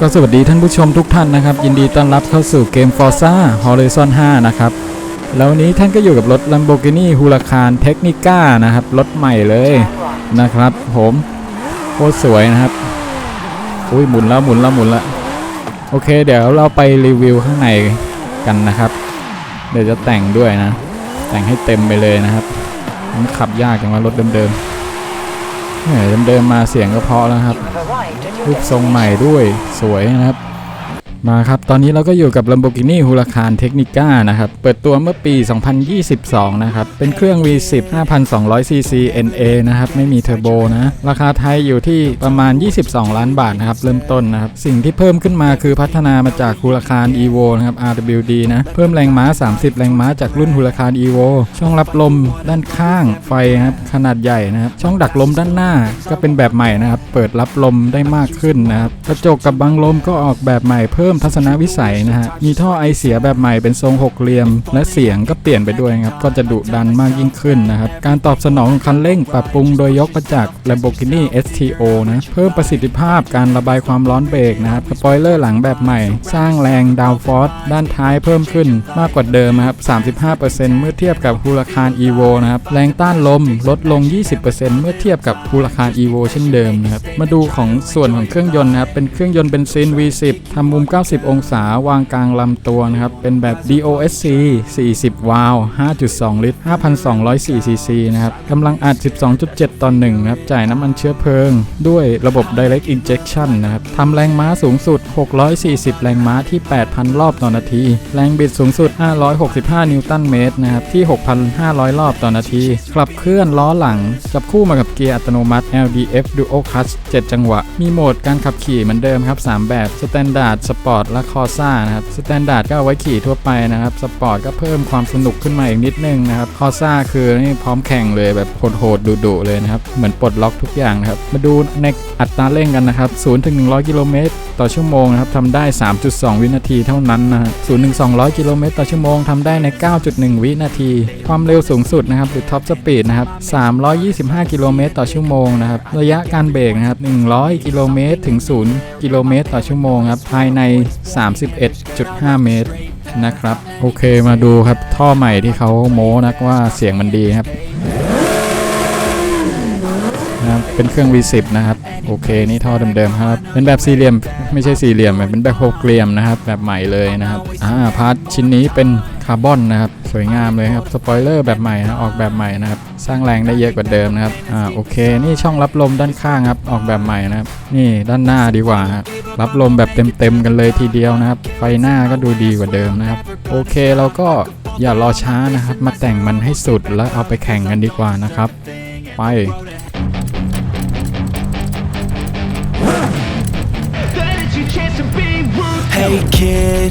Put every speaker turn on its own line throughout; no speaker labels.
ก็สวัสดีท่านผู้ชมทุกท่านนะครับ ยินดีต้อนรับเข้าสู่เกม Forza Horizon 5 นะครับ แล้วันนี้ท่านก็อยู่กับรถ Lamborghini Huracan Technica นะครับ รถใหม่เลยนะครับ ผมโคตรสวยนะครับ อุ้ยหมุนแล้วหมุนแล้วหมุนแล้ว โอเค เดี๋ยวเราไปรีวิวข้างในกันนะครับ เดี๋ยวจะแต่งด้วยนะ แต่งให้เต็มไปเลยนะครับ มันขับยากจังว่ารถเดิมๆเดิมๆมาเสียงก็เพาะแล้วครับ รูปทรงใหม่ด้วยสวยนะครับ มาครับ ตอนนี้เราก็อยู่กับ Lamborghini Huracan Technica นะครับ เปิดตัวเมื่อปี 2022 นะครับ เป็นเครื่อง V10 5,200cc NA นะครับ ไม่มีเทอร์โบนะ ราคาไทยอยู่ที่ประมาณ 22 ล้านบาทนะครับ เริ่มต้นนะครับ สิ่งที่เพิ่มขึ้นมาคือพัฒนามาจาก Huracan Evo นะครับ RWD นะ เพิ่มแรงม้า 30 แรงม้าจากรุ่น Huracan Evo ช่องรับลมด้านข้าง ไฟนะครับ ขนาดใหญ่นะครับ ช่องดักลมด้านหน้าก็เป็นแบบใหม่นะครับ เปิดรับลมได้มากขึ้นนะครับ กระจกกับบังลมก็ออกแบบใหม่เพิ่มิ่มทัศนวิสัยนะฮะ มีท่อไอเสียแบบใหม่เป็นทรงหกเหลี่ยม และเสียงก็เปลี่ยนไปด้วยครับ ก็จะดุดันมากยิ่งขึ้นนะครับ การตอบสนองของคันเร่งปรับปรุงโดยยกมาจาก Lamborghini STO นะ เพิ่มประสิทธิภาพการระบายความร้อนเบรกนะครับ สปอยเลอร์หลังแบบใหม่ สร้างแรงดาวฟอร์สด้านท้ายเพิ่มขึ้นมากกว่าเดิมนะครับ 35%เมื่อเทียบกับ Huracan Evo นะครับ แรงต้านลมลดลง 20%เมื่อเทียบกับ Huracan Evo เช่นเดิมนะครับ มาดูของส่วนของเครื่องยนต์นะครับ เป็นเครื่องยนต์เบนซิน V10 ทำมุม90 องศาวางกลางลำตัวนะครับ เป็นแบบ DOSC 40 วาล์ว5.2 ลิตร 5,204 ซีซีนะครับกำลังอัด 12.7 ต่อ1นะครับ จ่ายน้ำมันเชื้อเพลิง ด้วยระบบ Direct Injection นะครับ ทำแรงม้าสูงสุด 640 แรงม้าที่ 8,000 รอบต่อนาที แรงบิดสูงสุด 565 นิวตันเมตรนะครับ ที่ 6,500 รอบต่อนาที ขับเคลื่อนล้อหลัง จับคู่มากับเกียร์อัตโนมัติ LDF Dual Clutch 7 จังหวะ มีโหมดการขับขี่เหมือนเดิมครับ 3 แบบ Standard Sport ปอร์ตและ Corsa นะครับ Standard ก็เอาไว้ขี่ทั่วไปนะครับ Sport ก็เพิ่มความสนุกขึ้นมาอีกนิดนึงนะครับ Corsa คือนี่พร้อมแข่งเลยแบบโหดๆดุๆเลยนะครับเหมือนปลดล็อกทุกอย่างนะครับมาดูในอัตราเร่งกันนะครับ0ถึง100 กิโลเมตรต่อชั่วโมงนะครับทำได้ 3.2 วินาทีเท่านั้นนะฮะ0ถึง200 กิโลเมตรต่อชั่วโมงทำได้ใน 9.1 วินาที ความเร็วสูงสุดนะครับหรือท็อปสปีดนะครับ 325 กิโลเมตรต่อชั่วโมงนะครับ ระยะการเบรกนะครับ 100 กิโลเมตรถึง 0 กิโลเมตรต่อชั่วโมงครับ ภายใน31.5 เมตรนะครับ โอเคมาดูครับท่อใหม่ที่เขาโม้นักว่าเสียงมันดีครับนะเป็นเครื่อง V10 นะครับ โอเค นี่ท่อเดิมๆครับ เป็นแบบสี่เหลี่ยม ไม่ใช่สี่เหลี่ยม เป็นแบบหกเหลี่ยมนะครับ แบบใหม่เลยนะครับ อ่า พาร์ทชิ้นนี้เป็น คาร์บอนนะครับ สวยงามเลยครับ สปอยเลอร์แบบใหม่นะออกแบบใหม่นะครับ สร้างแรงได้เยอะกว่าเดิมนะครับ อ่า โอเค นี่ช่องรับลมด้านข้างครับ ออกแบบใหม่นะครับ นี่ด้านหน้าดีกว่า รับลมแบบเต็มๆกันเลยทีเดียวนะครับ ไฟหน้าก็ดูดีกว่าเดิมนะครับ โอเคเราก็อย่ารอช้านะครับ มาแต่งมันให้สุดแล้วเอาไปแข่งกันดีกว่านะครับ ไป
That is your chance to be ruthless.
Hey kid,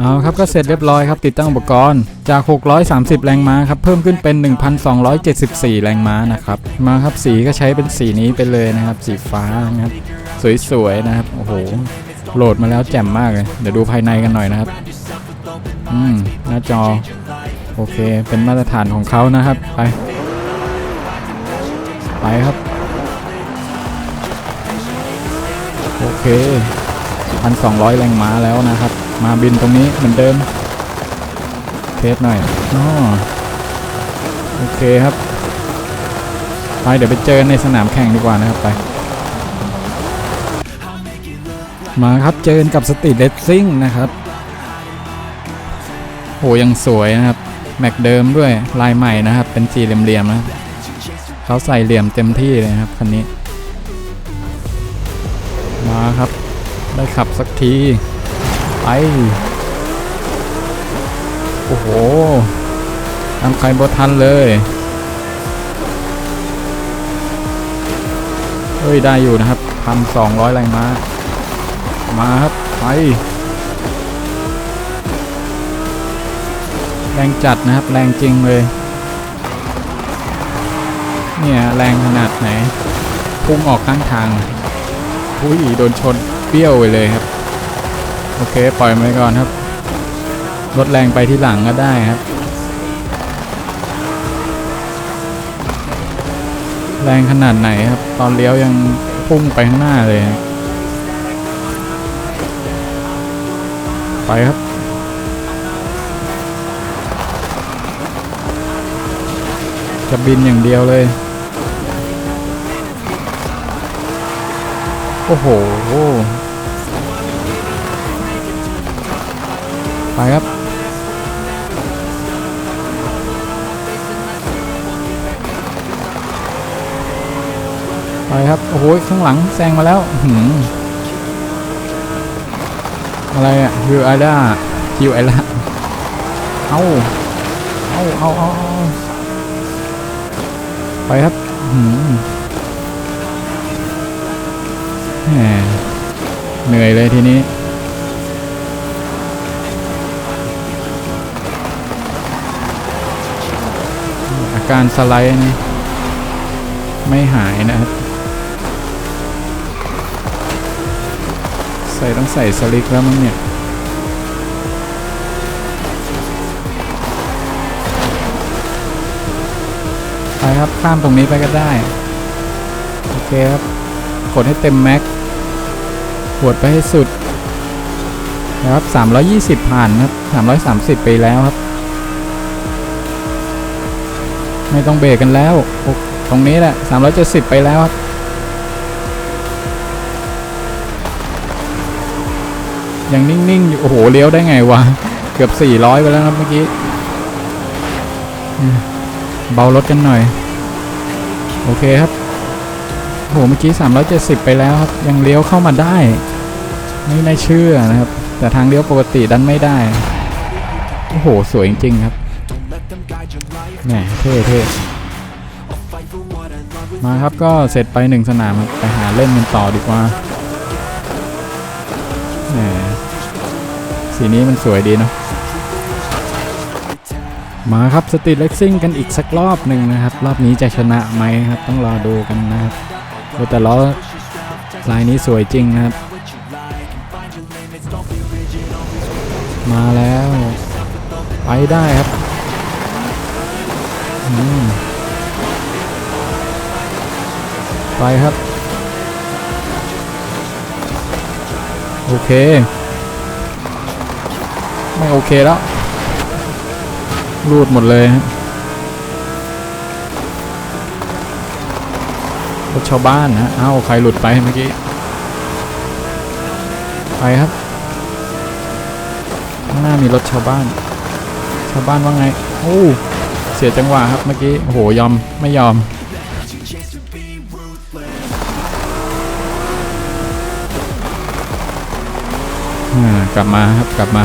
เอาครับก็เสร็จเรียบร้อยครับติดตั้งอุปกรณ์จาก 630 แรงม้าครับเพิ่มขึ้นเป็น 1,274 แรงม้านะครับมาครับสีก็ใช้เป็นสีนี้ไปเลยนะครับ สีฟ้านะครับสวยๆนะครับโอ้โหโหลดมาแล้วแจ่มมากเลยเดี๋ยวดูภายในกันหน่อยนะครับอืมหน้าจอโอเค เป็นมาตรฐานของเขานะครับ ไป ไปครับ โอเค 1,200 แรงม้าแล้วนะครับ มาบินตรงนี้เหมือนเดิม เทสหน่อยอ๋อโอเคครับ ไปเดี๋ยวไปเจอในสนามแข่งดีกว่านะครับไป มาครับเจอกับสตรีทเลสซิ่งนะครับโหยังสวยนะครับ แม็กเดิมด้วยลายใหม่นะครับ เป็นสีเหลี่ยมๆนะเขาใส่เหลี่ยมเต็มที่เลยครับคันนี้ มาครับ ได้ขับสักที ไปโอ้โหทำใครบทันเลย เฮ้ย ได้อยู่นะครับพันสองร้อยแรงม้า มาครับ ไป แรงจัดนะครับ แรงจริงเลย เนี่ย แรงขนาดไหน พุ่งออกข้างทางอุ้ยโดนชนเปรี้ยวไปเลยครับ โอเค ปล่อยมันไปก่อนครับลดแรงไปที่หลังก็ได้ครับ แรงขนาดไหนครับ ตอนเลี้ยวยังพุ่งไปข้างหน้าเลยครับไปครับ จะบินอย่างเดียวเลย โอ้โห ไปครับ ไปครับ โอ้โหข้างหลังแซงมาแล้วอื้อหืออะไรอะฮิวไอด้าฮิวไอด้าเอาเอาเอาเอาเอาไปครับหือแหมเหนื่อยเลยทีนี้ การสไลด์นี่ไม่หายนะครับ ใส่ต้องใส่สลิกแล้วมั้งเนี่ยไปครับข้ามตรงนี้ไปก็ได้ โอเคครับ กดให้เต็มแม็กกดไปให้สุดนะครับ320 ผ่านครับ330 ไปแล้วครับ ไม่ต้องเบรกกันแล้ว ตรงนี้แหละ 370 ไปแล้วครับยังนิ่งๆอยู่ โอ้โห เลี้ยวได้ไงวะ เกือบ 400 ไปแล้วครับเมื่อกี้ เบารถกันหน่อย โอเคครับ โอ้โห เมื่อกี้ 370 ไปแล้วครับ ยังเลี้ยวเข้ามาได้ ไม่น่าเชื่อนะครับ แต่ทางเลี้ยวปกติดันไม่ได้ โอ้โห สวยจริงๆครับ แหมเท่เท่มาครับก็เสร็จไปหนึ่งสนามไปหาเล่นกันต่อดีกว่าแหมสีนี้มันสวยดีเนาะมาครับสตรีทเล็กซิ่งกันอีกสักรอบหนึ่งนะครับ รอบนี้จะชนะไหมครับ ต้องรอดูกันนะครับแต่ล้อลายนี้สวยจริงนะครับ มาแล้ว ไปได้ครับอืม ไปครับ โอเค ไม่โอเคแล้ว รูดหมดเลยฮะรถชาวบ้านนะเอ้าใครหลุดไปเมื่อกี้ ไปครับ ข้างหน้ามีรถชาวบ้าน ชาวบ้านว่าไง โอ้ เสียจังหวะครับเมื่อกี้ โอ้โห ยอม ไม่ยอม กลับมาครับกลับมา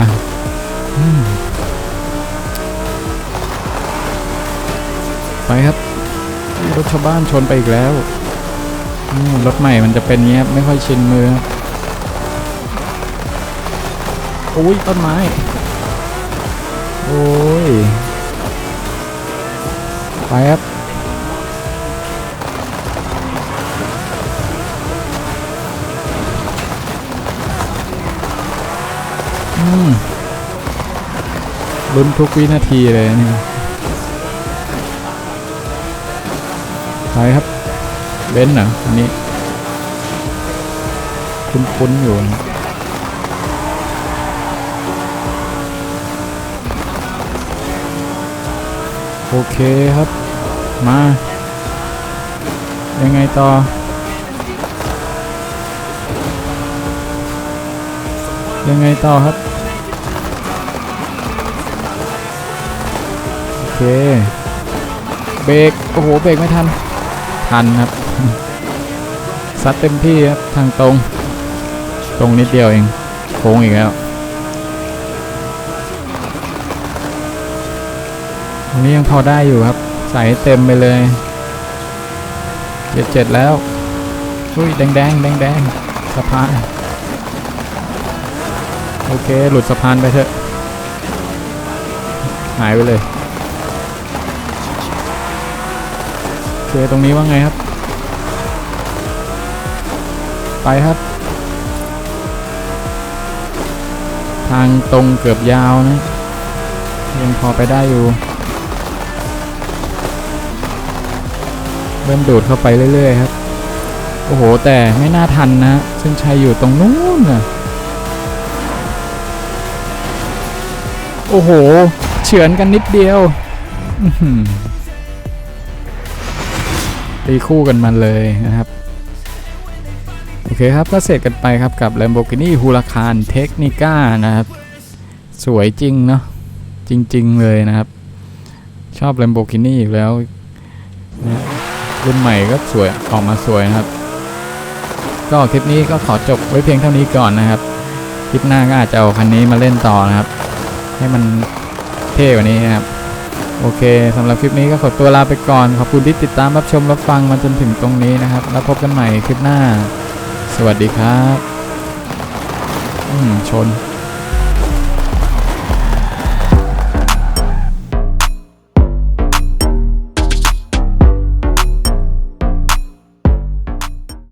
ไปครับรถชาวบ้านชนไปอีกแล้วรถใหม่มันจะเป็นเงี้ยไม่ค่อยชินมือโอ้ยต้นไม้ โอ้ยไปครับ ลุ้นทุกวินาทีเลยนี่ไปครับเบนซ์เหรออันนี้ คุ้นๆอยู่นะโอเคครับ มา ยังไงต่อยังไงต่อครับ เคเบรกโอ้โหเบรกไม่ทัน ทันครับซัดเต็มที่ครับทางตรง ตรงนิดเดียวเองโค้งอีกแล้วตรงนี้ยังพอได้อยู่ครับ ใส่ให้เต็มไปเลยเจ็ดเจ็ดแล้วอุ้ยแดงแดงแดงแดงสะพานโอเค หลุดสะพานไปเถอะ หายไปเลย เคเคตรงนี้ว่าไงครับ ไปครับ ทางตรงเกือบยาวนะ ยังพอไปได้อยู่ เริ่มดูดเข้าไปเรื่อย ๆ ครับ โอ้โห แต่ไม่น่าทันนะเส้นชัยอยู่ตรงนู้นน่ะโอ้โห เฉือนกันนิดเดียว อื้อหือ ตีคู่กันมาเลยนะครับ โอเคครับก็เสร็จกันไปครับกับ Lamborghini Huracan Technica นะครับ สวยจริงเนาะจริง ๆ เลยนะครับ ชอบ Lamborghini อยู่แล้ว รุ่นใหม่ก็สวยออกมาสวยนะครับ ก็คลิปนี้ก็ขอจบไว้เพียงเท่านี้ก่อนนะครับ คลิปหน้าก็อาจจะเอาคันนี้มาเล่นต่อนะครับ ให้มันเท่กว่านี้นะครับ โอเคสำหรับคลิปนี้ก็ขอตัวลาไปก่อน ขอบคุณที่ติดตามรับชมรับฟังมาจนถึงตรงนี้นะครับ แล้วพบกันใหม่คลิปหน้า สวัสดีครับ อืม ชน